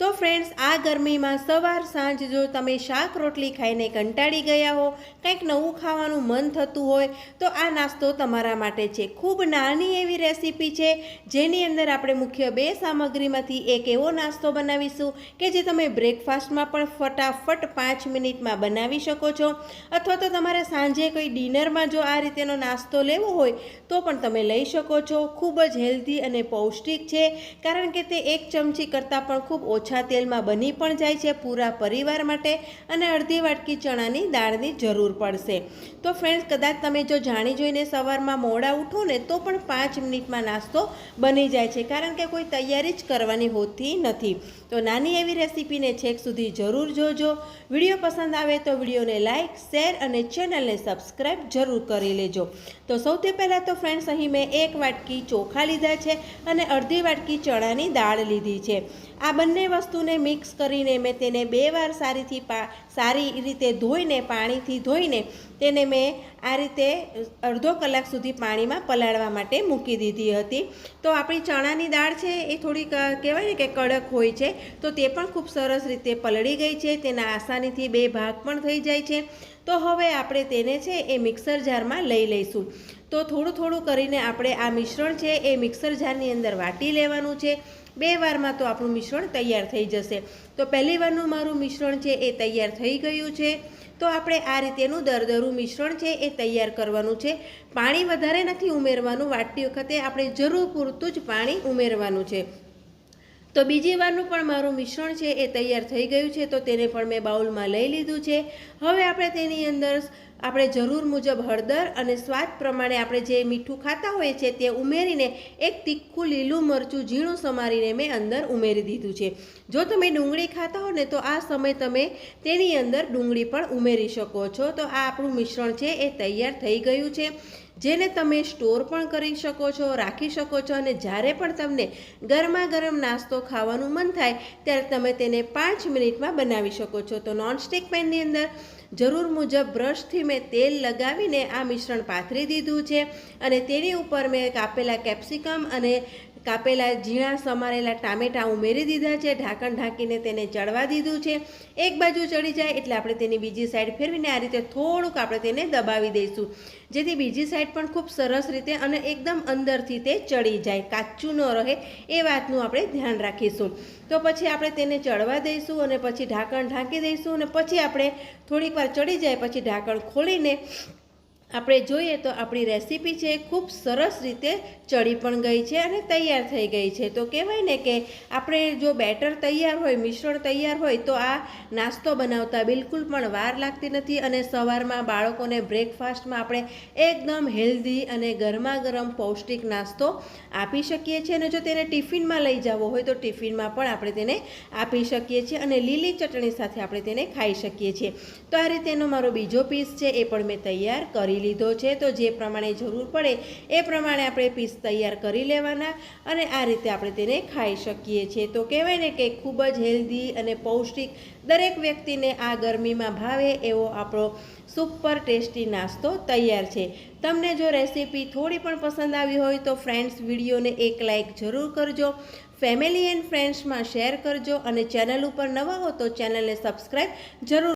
તો ફ્રેન્ડ્સ આ ગરમીમાં સવાર, સાંજ જો તમે શાક રોટલી ખાઈને કંટાળી ગયા હો, કંઈક નવું ખાવાનું મન થતું હોય, તો આ નાસ્તો તમારા માટે છે. ખૂબ નાની એવી રેસીપી છે, જેની અંદર આપણે મુખ્ય બે સામગ્રીમાંથી એક એવો નાસ્તો બનાવીશું કે જે તમે બ્રેકફાસ્ટમાં પણ ફટાફટ પાંચ મિનિટમાં બનાવી શકો છો. અથવા તો તમારે સાંજે કોઈ ડિનરમાં જો આ રીતેનો નાસ્તો લેવો હોય, તો પણ તમે લઈ શકો છો. ખૂબ જ હેલ્ધી અને પૌષ્ટિક છે, કારણ કે તે એક ચમચી કરતાં પણ ખૂબ ઓછા તેલમાં બની પણ જાય છે પૂરા પરિવાર માટે અને અડધી વાટકી ચણાની દાળની જરૂર પડશે. તો ફ્રેન્ડ્સ કદાચ તમે જો જાણી જોઈને સવારમાં મોડા ઉઠો ને તો પણ પાંચ મિનિટમાં નાસ્તો બની જાય છે, કારણ કે કોઈ તૈયારી જ કરવાની હોતી નથી. તો નાની એવી રેસીપીને છેક સુધી જરૂર જોજો. વીડિયો પસંદ આવે તો વિડીયોને લાઇક શેર અને ચેનલને સબસ્ક્રાઈબ જરૂર કરી લેજો. તો સૌથી પહેલાં તો ફ્રેન્ડ્સ અહીં મેં એક વાટકી ચોખા લીધા છે અને અડધી વાટકી ચણાની દાળ લીધી છે. આ બંને વસ્તુને મિક્સ કરીને મેં તેને બે વાર સારીથી પા સારી રીતે ધોઈને પાણીથી ધોઈને તેને મેં આ રીતે અડધો કલાક સુધી પાણીમાં પલાળવા માટે મૂકી દીધી હતી. તો આપણી ચણાની દાળ છે એ થોડીક અ, કહેવાય ને કે કડક હોય છે તો તે પણ ખૂબ સરસ રીતે પલળી ગઈ છે તેના આસાનીથી બે ભાગ પણ થઈ જાય છે. તો હવે આપણે તેને છે એ મિક્સર જારમાં લઈ લઈશું. તો થોડું થોડું કરીને આપણે આ મિશ્રણ છે એ મિક્સર જારની અંદર વાટી લેવાનું છે. બે વારમાં તો આપણું મિશ્રણ તૈયાર થઈ જશે. તો પહેલી વારનું મારું મિશ્રણ છે એ તૈયાર થઈ ગયું છે. તો આપણે આ રીતેનું દરદરું મિશ્રણ છે એ તૈયાર કરવાનું છે. પાણી વધારે નથી ઉમેરવાનું. વાટતી વખતે આપણે જરૂર પૂરતું જ પાણી ઉમેરવાનું છે. તો બીજી વારનું પણ મારું મિશ્રણ છે એ તૈયાર થઈ ગયું છે. તો તેને પણ મેં બાઉલમાં લઈ લીધું છે. હવે આપણે તેની અંદર આપણે જરૂર મુજબ હળદર અને સ્વાદ પ્રમાણે આપણે જે મીઠું ખાતા હોઈએ છીએ તે ઉમેરીને એક તીખું લીલું મરચું ઝીણું સમારીને મેં અંદર ઉમેરી દીધું છે. જો તમે ડુંગળી ખાતા હો ને તો આ સમય તમે તેની અંદર ડુંગળી પણ ઉમેરી શકો છો. તો આ આપણું મિશ્રણ છે એ તૈયાર થઈ ગયું છે. જેને તમે સ્ટોર પણ કરી શકો છો, રાખી શકો છો અને જ્યારે પણ તમને ગરમા ગરમ નાસ્તો ખાવાનું મન થાય, ત્યારે તમે તેને પાંચ મિનિટમાં બનાવી શકો છો. તો નોનસ્ટિક પેનની અંદર જરૂર મુજબ બ્રશથી મેં તેલ લગાવીને આ મિશ્રણ પાથરી દીધું છે અને તેની ઉપર મેં કાપેલા કેપ્સિકમ અને કાપેલા ઝીણા સમારેલા ટામેટાં ઉમેરી દીધા છે, ઢાંકણ ઢાંકીને તેને ચડવા દીધું છે. એક બાજુ ચડી જાય એટલે આપણે તેની બીજી સાઈડ ફેરવીને આ રીતે થોડુંક આપણે તેને દબાવી દઈશું. જેથી બીજી સાઈડ પણ ખૂબ સરસ રીતે અને એકદમ અંદરથી તે ચડી જાય, કાચું ન રહે એ વાતનું આપણે ધ્યાન રાખીશું. તો પછી આપણે તેને ચડવા દઈશું અને પછી ઢાંકણ ઢાંકી દઈશું અને પછી આપણે થોડીક વાર ચડી જાય પછી ઢાંકણ ખોલીને આપણે જોઈએ તો આપણી રેસીપી છે, ખૂબ સરસ રીતે ચડી પણ ગઈ છે અને તૈયાર થઈ ગઈ છે. તો કહેવાય ને કે આપણે જો બેટર તૈયાર હોય, મિશ્રણ તૈયાર હોય, તો આ નાસ્તો બનાવતા બિલકુલ પણ વાર લાગતી નથી અને સવારમાં બાળકોને બ્રેકફાસ્ટમાં આપણે એકદમ હેલ્ધી અને ગરમા ગરમ પૌષ્ટિક નાસ્તો આપી શકીએ છીએ. અને જો તેને ટિફિનમાં લઈ જવો હોય, તો ટિફિનમાં પણ આપણે તેને આપી શકીએ છીએ અને લીલી ચટણી સાથે આપણે તેને ખાઈ શકીએ છીએ. તો આ રીતેનો મારો બીજો પીસ છે, એ પણ મેં તૈયાર કરી લીધો છે, તો જે પ્રમાણે જરૂર પડે એ પ્રમાણે આપણે પીસ તૈયાર કરી લેવાના અને આ રીતે આપણે તેને ખાઈ શકીએ છીએ. તો કહેવાય ને કે ખૂબ જ હેલ્ધી અને પૌષ્ટિક દરેક વ્યક્તિને આ ગરમીમાં ભાવે એવો આપણો સુપર ટેસ્ટી નાસ્તો તૈયાર છે. તમને જો રેસીપી થોડી પણ પસંદ આવી હોય તો ફ્રેન્ડ્સ, વિડીયોને એક લાઇક જરૂર કરજો, ફેમિલી એન્ડ ફ્રેન્ડ્સમાં શેર કરજો અને ચેનલ ઉપર નવા હો તો ચેનલને સબસ્ક્રાઈબ જરૂર